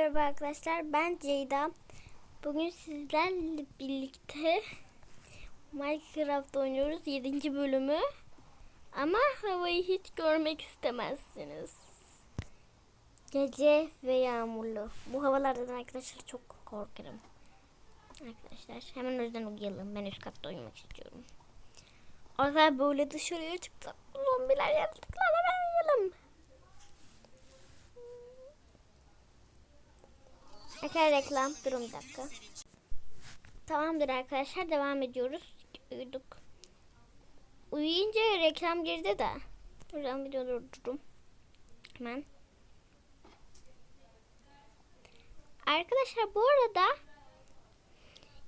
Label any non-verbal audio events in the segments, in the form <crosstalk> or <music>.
merhaba arkadaşlar. Ben Ceyda. Bugün sizlerle birlikte Minecraft oynuyoruz 7. bölümü. Ama havayı hiç görmek istemezsiniz. Gece ve yağmurlu. Bu havalardan arkadaşlar çok korkarım. Arkadaşlar hemen o yüzden uyuyalım. Ben üst katta uyumak istiyorum. Arkadaşlar böyle dışarıya çıktı. Zombiler yaptıklar hemen uyuyalım. Arkadaşlar reklam. Durun bir dakika. Tamamdır arkadaşlar devam ediyoruz. Uyuduk. Uyuyunca reklam girdi de. Buradan video durdurum. Hemen. Arkadaşlar bu arada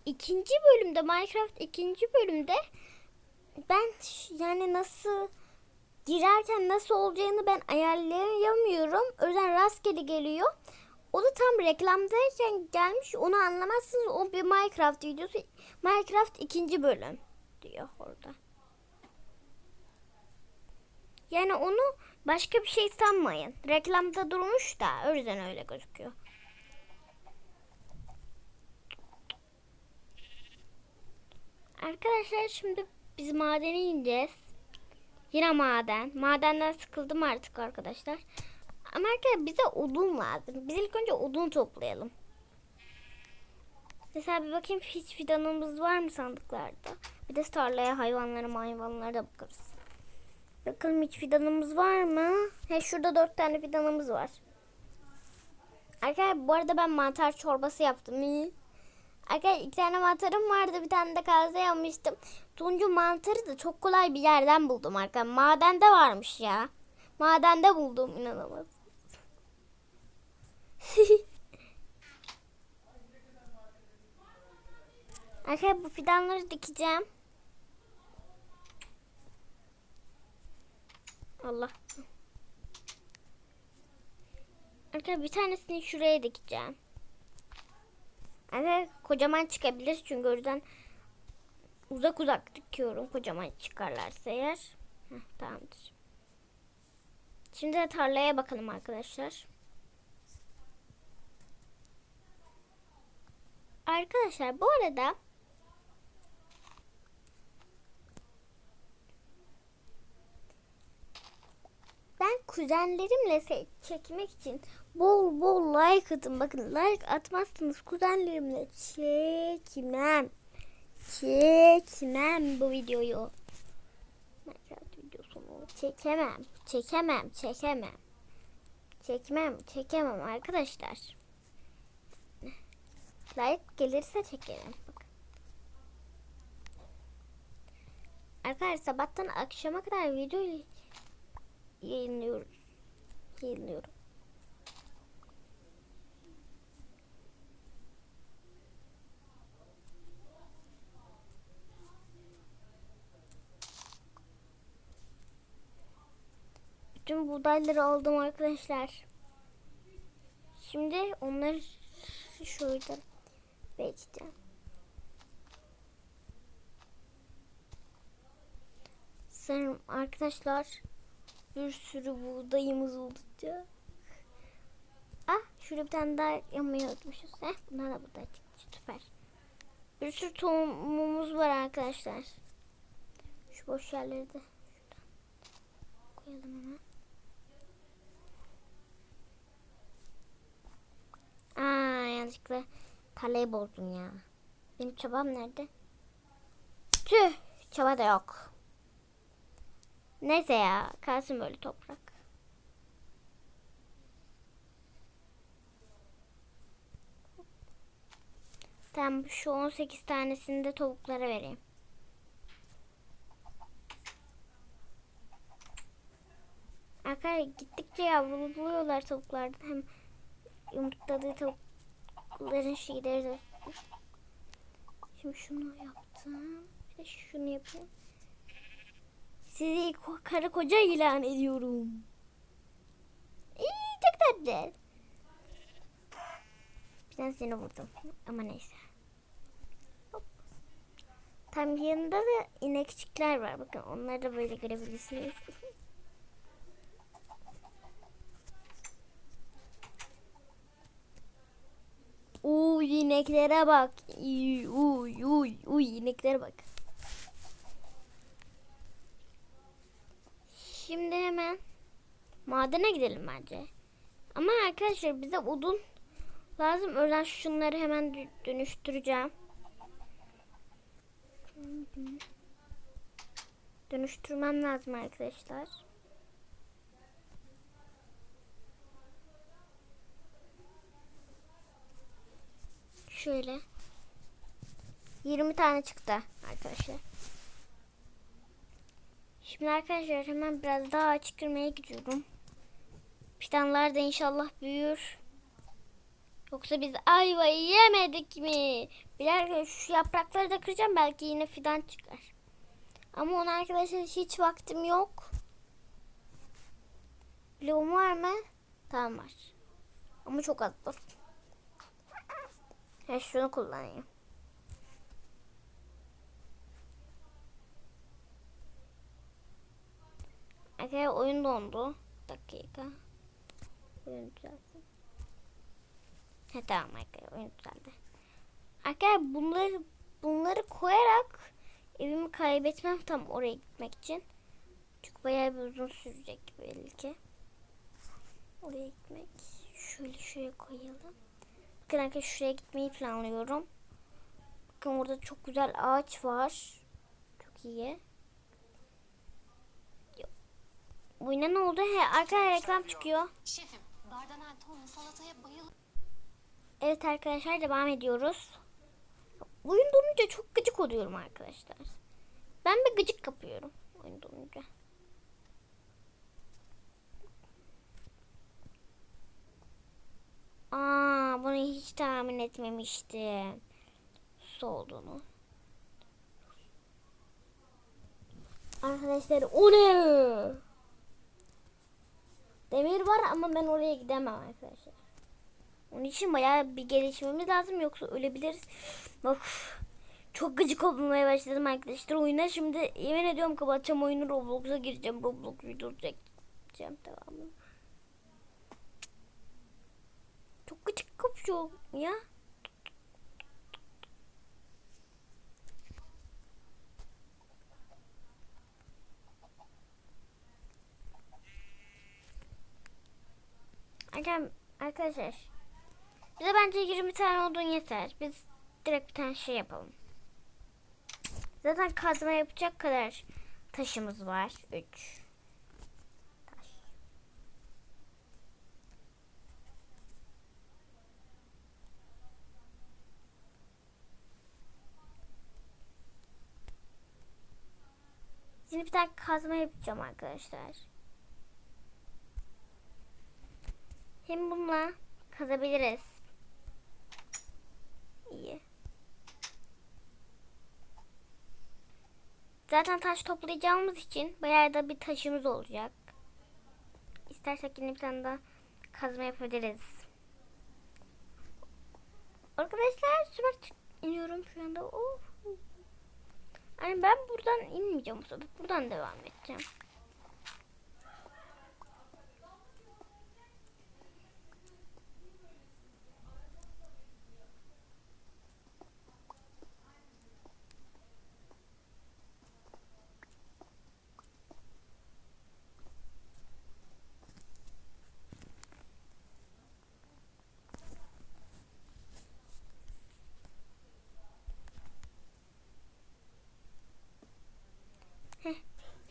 ikinci bölümde Minecraft ikinci bölümde ben yani nasıl girerken nasıl olacağını ben ayarlayamıyorum. O yüzden rastgele geliyor. O da tam reklamdayken gelmiş. Onu anlamazsınız. O bir Minecraft videosu. Minecraft ikinci bölüm diyor orada. Yani onu başka bir şey sanmayın. Reklamda durmuş da o yüzden öyle gözüküyor. Arkadaşlar şimdi biz madene ineceğiz. Yine maden. Madenden sıkıldım artık arkadaşlar. Ama arkadaşlar bize odun lazım. Biz ilk önce odun toplayalım. Mesela bir bakayım hiç fidanımız var mı sandıklarda. Bir de tarlaya hayvanlara hayvanlara da bakarız. Bakalım hiç fidanımız var mı? He şurada dört tane fidanımız var. Arkadaşlar bu arada ben mantar çorbası yaptım. İyi. Arkadaşlar iki tane mantarım vardı. Bir tane de kaze yapmıştım. Tuncu mantarı da çok kolay bir yerden buldum arkadaşlar. Madende varmış ya. Madende buldum inanamaz. <laughs> Arkadaşlar bu fidanları dikeceğim. Allah. Arkadaşlar bir tanesini şuraya dikeceğim. Arkadaşlar kocaman çıkabilir çünkü o yüzden uzak uzak dikiyorum kocaman çıkarlarsa eğer. Heh, tamamdır. Şimdi de tarlaya bakalım arkadaşlar. Arkadaşlar bu arada ben kuzenlerimle çekmek için bol bol like atın. Bakın like atmazsanız kuzenlerimle çekmem. Çekmem bu videoyu. Çekemem. Çekemem. Çekemem. Çekmem. Çekemem arkadaşlar. Like gelirse çekerim. Bakın. Arkadaşlar sabahtan akşama kadar video yayınlıyoruz. Yayınlıyorum. Bütün buğdayları aldım arkadaşlar. Şimdi onları şöyle bekleyeceğim. Sanırım arkadaşlar bir sürü buğdayımız olacak. Ah şurada bir tane daha yapmayı unutmuşuz. Heh, bunlar da buğday çıkmış. Süper. Bir sürü tohumumuz var arkadaşlar. Şu boş yerleri de şuradan koyalım hemen. Aa yanlışlıkla tarlayı bozdum ya. Benim çabam nerede? Tüh çaba da yok. Neyse ya kalsın böyle toprak. Tamam şu 18 tanesini de tavuklara vereyim. Arkadaşlar gittikçe yavruluyorlar tavuklardan. Hem yumurtladığı tavukların şeyleri de. Şimdi şunu yaptım. Bir de şunu yapayım. Sizi karı koca ilan ediyorum. İyi çok tatlı. Bir tanesini vurdum. Ama neyse. Hop. Tam yanında da inekçikler var. Bakın onları da böyle görebilirsiniz. <laughs> Uy ineklere bak. Uy uy uy, ineklere bak. Şimdi hemen madene gidelim bence. Ama arkadaşlar bize odun lazım. O yüzden şunları hemen dö- dönüştüreceğim. Dönüştürmem lazım arkadaşlar. Şöyle. 20 tane çıktı arkadaşlar. Şimdi arkadaşlar hemen biraz daha açık kırmaya gidiyorum. Fidanlar da inşallah büyür. Yoksa biz ayvayı yemedik mi? Birer şu yaprakları da kıracağım belki yine fidan çıkar. Ama ona arkadaşlar hiç vaktim yok. Bloğum var mı? Tamam var. Ama çok az var. Ha, şunu kullanayım. Arkadaşlar oyun dondu. Dakika. Oyun düzelsin. Ha tamam arkadaşlar oyun düzeldi. Arkadaşlar bunları bunları koyarak evimi kaybetmem tam oraya gitmek için. Çünkü bayağı bir uzun sürecek belli ki. Oraya gitmek. Şöyle şuraya koyalım. Bakın arkadaşlar şuraya gitmeyi planlıyorum. Bakın orada çok güzel ağaç var. Çok iyi. Bu ne oldu? He, arkaya reklam çıkıyor. Şefim, Dardanel Tom'un salataya bayılır. Evet arkadaşlar devam ediyoruz. Oyun donunca çok gıcık oluyorum arkadaşlar. Ben bir gıcık kapıyorum oyun donunca. Aa, bunu hiç tahmin etmemiştim. Su olduğunu. Arkadaşlar o ne? Demir var ama ben oraya gidemem arkadaşlar. Onun için bayağı bir gelişmemiz lazım yoksa ölebiliriz. Bak çok gıcık olmaya başladım arkadaşlar oyuna. Şimdi yemin ediyorum kapatacağım oyunu Roblox'a gireceğim. Roblox videosu çekeceğim devamını. Çok gıcık kapıyor ya. Arkadaşlar, bize bence 20 tane odun yeter. Biz direkt bir tane şey yapalım. Zaten kazma yapacak kadar taşımız var. 3 bir tane kazma yapacağım arkadaşlar. Hem bununla kazabiliriz. İyi. Zaten taş toplayacağımız için bayağı da bir taşımız olacak. İstersek yine bir tane daha kazma yapabiliriz. Arkadaşlar süper iniyorum şu anda. Oh. Yani ben buradan inmeyeceğim bu sefer. Buradan devam edeceğim.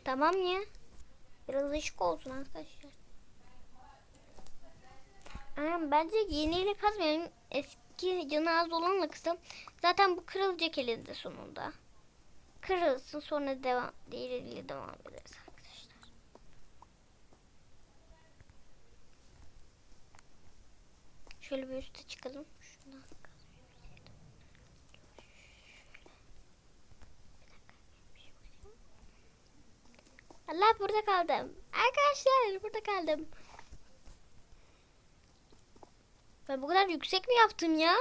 Tamam ya. Biraz ışık olsun arkadaşlar. Ama bence yeniyle kazmayalım. Eski canı az olanla kısım. Zaten bu kırılacak elinde sonunda. Kırılsın sonra devam diğeriyle devam ederiz arkadaşlar. Şöyle bir üste çıkalım. Şundan kazmayalım. Allah burada kaldım. Arkadaşlar burada kaldım. Ben bu kadar yüksek mi yaptım ya?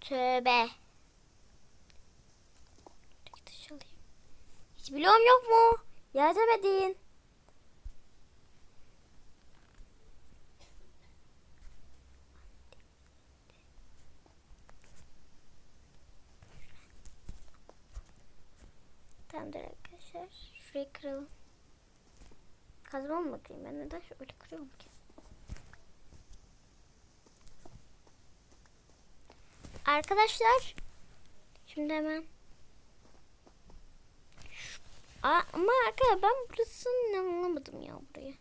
Tövbe. Hiç bloğum yok mu? Yardım edin. arkadaşlar. Şurayı kıralım. Kazmam mı bakayım ben neden şöyle kırıyorum ki? Arkadaşlar şimdi hemen ama arkadaşlar ben burasını anlamadım ya buraya.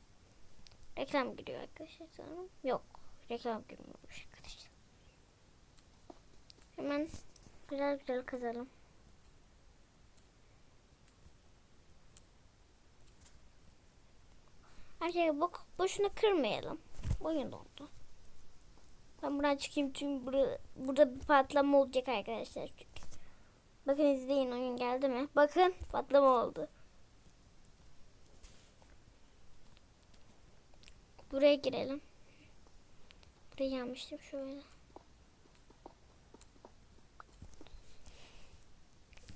Reklam giriyor arkadaşlar sanırım. Yok. Reklam girmiyormuş arkadaşlar. Hemen güzel güzel kazalım. Arkadaşlar bak boşuna kırmayalım. Oyun oldu. Ben buradan çıkayım çünkü burada, burada bir patlama olacak arkadaşlar çünkü. Bakın izleyin oyun geldi mi? Bakın patlama oldu. Buraya girelim. Buraya yanmıştım şöyle.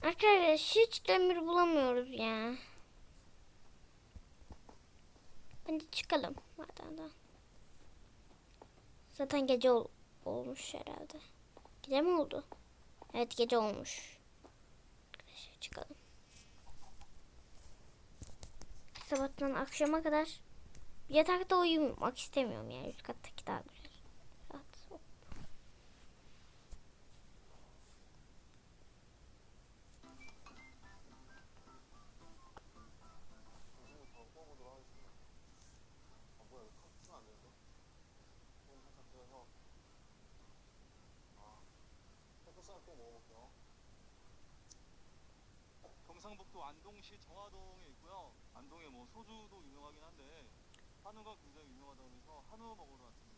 Arkadaşlar hiç demir bulamıyoruz ya. Bence çıkalım madenden. Zaten gece ol- olmuş herhalde. Gece mi oldu? Evet gece olmuş. Arkadaşlar çıkalım. Sabahtan akşama kadar yatakta uyumak istemiyorum yani. Üst kattaki daha güzel. 안동시 정화동에 있고요. 안동에 뭐 소주도 유명하긴 한데 한우가 굉장히 유명하다고 해서 한우 먹으러 왔습니다.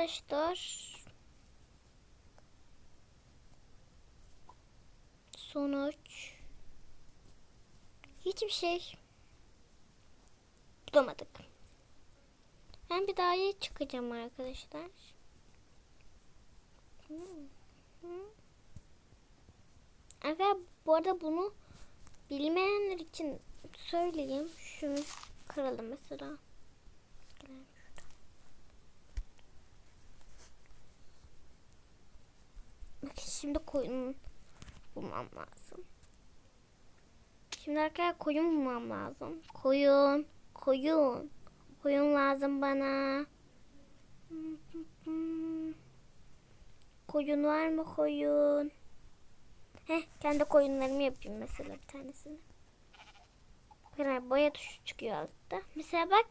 Arkadaşlar sonuç hiçbir şey bulamadık. Ben bir daha iyi çıkacağım arkadaşlar. Arkadaşlar bu arada bunu bilmeyenler için söyleyeyim. Şunu kıralım mesela. Gelelim şuradan. Bakın şimdi koyun bulmam lazım. Şimdi arkadaşlar koyun bulmam lazım. Koyun, koyun. Koyun lazım bana. Koyun var mı koyun? Heh, kendi koyunlarımı yapayım mesela bir tanesini. Bakın boya tuşu çıkıyor altta. Mesela bak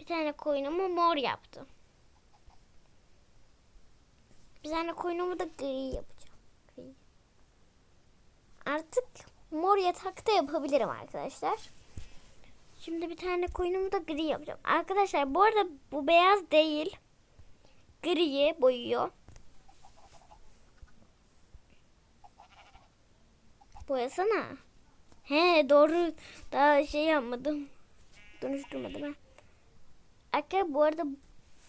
bir tane koyunumu mor yaptım. Bir tane koyunumu da gri yapacağım. Gri. Artık mor yatakta yapabilirim arkadaşlar. Şimdi bir tane koyunumu da gri yapacağım. Arkadaşlar bu arada bu beyaz değil. Griye boyuyor. Boyasana. He doğru. Daha şey yapmadım. Dönüştürmedim ha. Arkadaşlar bu arada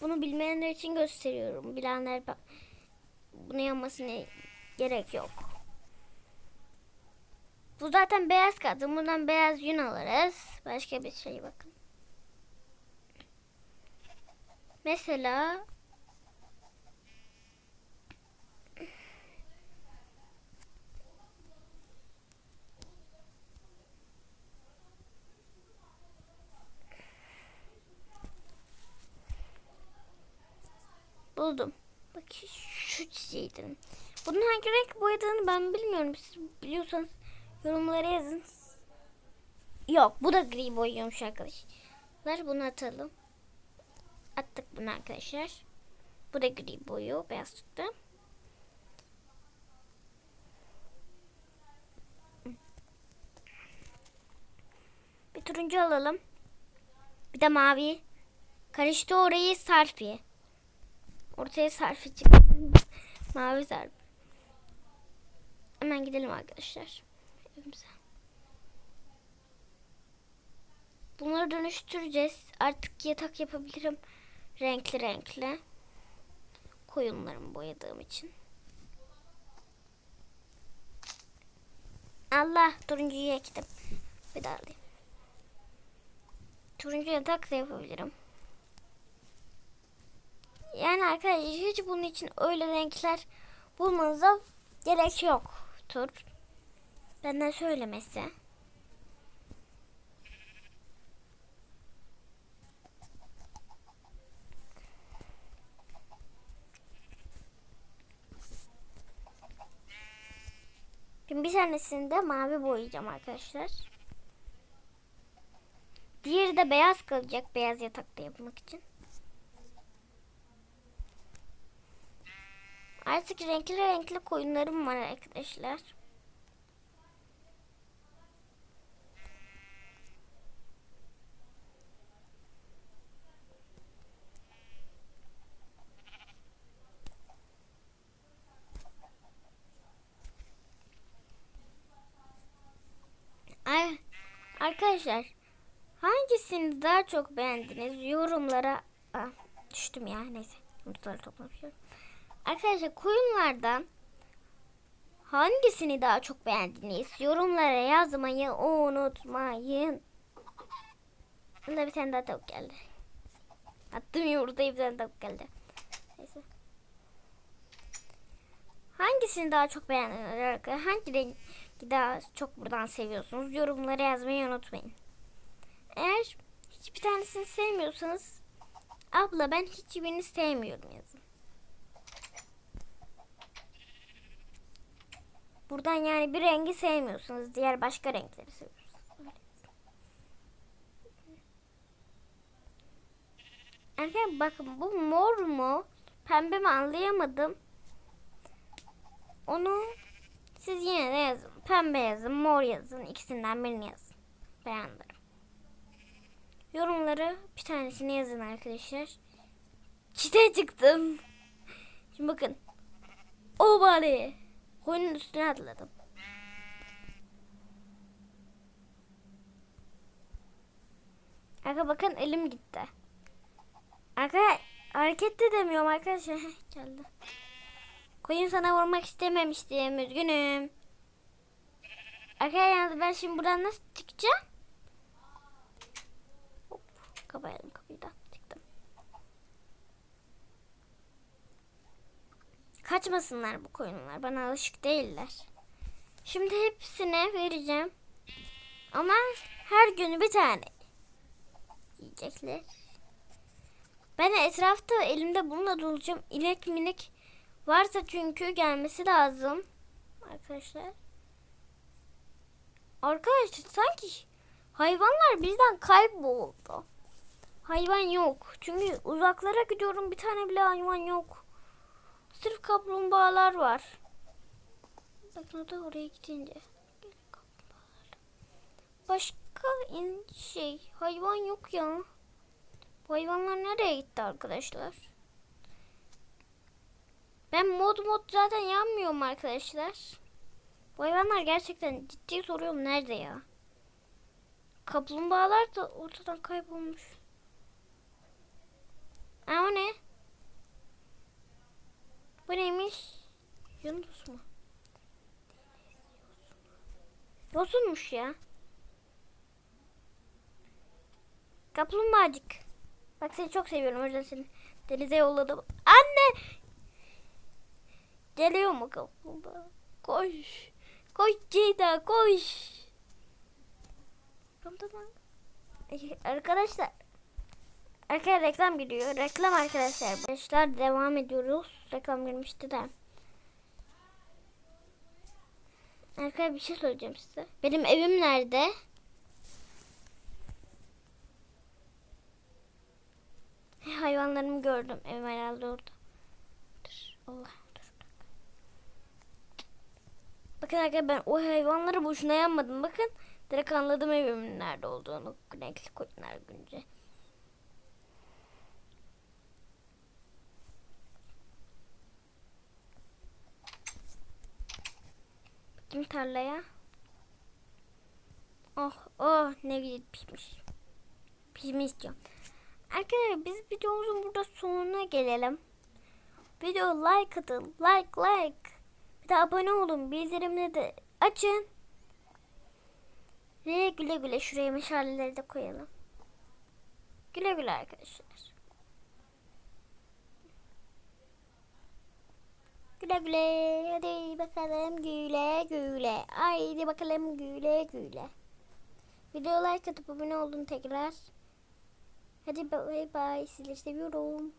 bunu bilmeyenler için gösteriyorum. Bilenler bak. Bunu yapmasına gerek yok. Bu zaten beyaz kadın. Buradan beyaz yün alırız. Başka bir şey bakın. Mesela buldum. Bak şu çiçeğiydi. Bunun hangi renk boyadığını ben bilmiyorum. Siz biliyorsanız yorumlara yazın. Yok bu da gri boyuyormuş arkadaşlar. Bunu atalım. Attık bunu arkadaşlar. Bu da gri boyu. Beyaz çıktı. Bir turuncu alalım. Bir de mavi. Karıştı orayı sarfi. Ortaya sarfi çıktı. mavi sarfi. Hemen gidelim arkadaşlar. Evimize. Bunları dönüştüreceğiz. Artık yatak yapabilirim. Renkli renkli. Koyunlarımı boyadığım için. Allah turuncuyu ektim. Bir daha alayım. Turuncu yatak da yapabilirim. Yani arkadaşlar hiç bunun için öyle renkler bulmanıza gerek yoktur. Benden söylemesi. Şimdi bir tanesini de mavi boyayacağım arkadaşlar. Diğeri de beyaz kalacak. Beyaz yatakta yapmak için. Artık renkli renkli koyunlarım var arkadaşlar. Ay, arkadaşlar hangisini daha çok beğendiniz yorumlara Aa, düştüm ya neyse yumurtaları toplamışım. Arkadaşlar koyunlardan hangisini daha çok beğendiniz yorumlara yazmayı unutmayın. Bunda bir tane daha tavuk geldi. Attım yumurtayı bir tane tavuk geldi. Neyse. Hangisini daha çok beğendiniz arkadaşlar? Hangi rengi daha çok buradan seviyorsunuz? Yorumlara yazmayı unutmayın. Eğer hiçbir tanesini sevmiyorsanız abla ben hiçbirini sevmiyorum yazın. Buradan yani bir rengi sevmiyorsunuz. Diğer başka renkleri seviyorsunuz. Arkadaşlar bakın bu mor mu? Pembe mi anlayamadım. Onu siz yine de yazın. Pembe yazın, mor yazın. İkisinden birini yazın. Beğendim. Yorumlara bir tanesini yazın arkadaşlar. Çite çıktım. Şimdi bakın. O bari. Koyunun üstüne atladım. Arka bakın elim gitti. Arka hareket de demiyorum arkadaşlar. <laughs> Geldi. Koyun sana vurmak istememiştim. Üzgünüm. Arkadaşlar ben şimdi buradan nasıl çıkacağım? Hop, kapayalım kapıyı da. Çıktım. Kaçmasınlar bu koyunlar. Bana alışık değiller. Şimdi hepsine vereceğim. Ama her gün bir tane yiyecekler. Ben etrafta elimde bununla dolacağım. İnek minik varsa çünkü gelmesi lazım. Arkadaşlar. Arkadaşlar sanki hayvanlar birden kayboldu. Hayvan yok. Çünkü uzaklara gidiyorum bir tane bile hayvan yok. Sırf kaplumbağalar var. Bakın o da oraya gidince. Başka in şey hayvan yok ya. Bu hayvanlar nereye gitti arkadaşlar? Ben mod mod zaten yanmıyorum arkadaşlar. Bu hayvanlar gerçekten ciddi soruyorum nerede ya? Kaplumbağalar da ortadan kaybolmuş. Aa o ne? Bu neymiş? Yunus mu? Yosunmuş ya. Kaplumbağacık. Bak seni çok seviyorum o yüzden seni denize yolladım. Anne! Geliyor mu kaplumbağa? Koş. Koş Ceyda koş. Arkadaşlar. Arkadaşlar reklam giriyor. Reklam arkadaşlar. Arkadaşlar devam ediyoruz. Reklam girmişti de. Arkadaşlar bir şey söyleyeceğim size. Benim evim nerede? Hayvanlarımı gördüm. Evim herhalde orada. Dur. Allah dur. Bakın arkadaşlar ben o hayvanları boşuna yanmadım. Bakın direkt anladım evimin nerede olduğunu. Renkli koyunlar günce. Bakayım tarlaya. Oh oh ne güzel pişmiş. Pişmiş istiyorum. Arkadaşlar biz videomuzun burada sonuna gelelim. Video like atın. Like like. Bir de abone olun. Bildirimleri de açın. Ve güle güle şuraya meşaleleri de koyalım. Güle güle arkadaşlar. Güle güle. Hadi bakalım güle güle. Haydi bakalım güle güle. Video like atıp abone olun tekrar. Hadi bay bay. Sizleri seviyorum.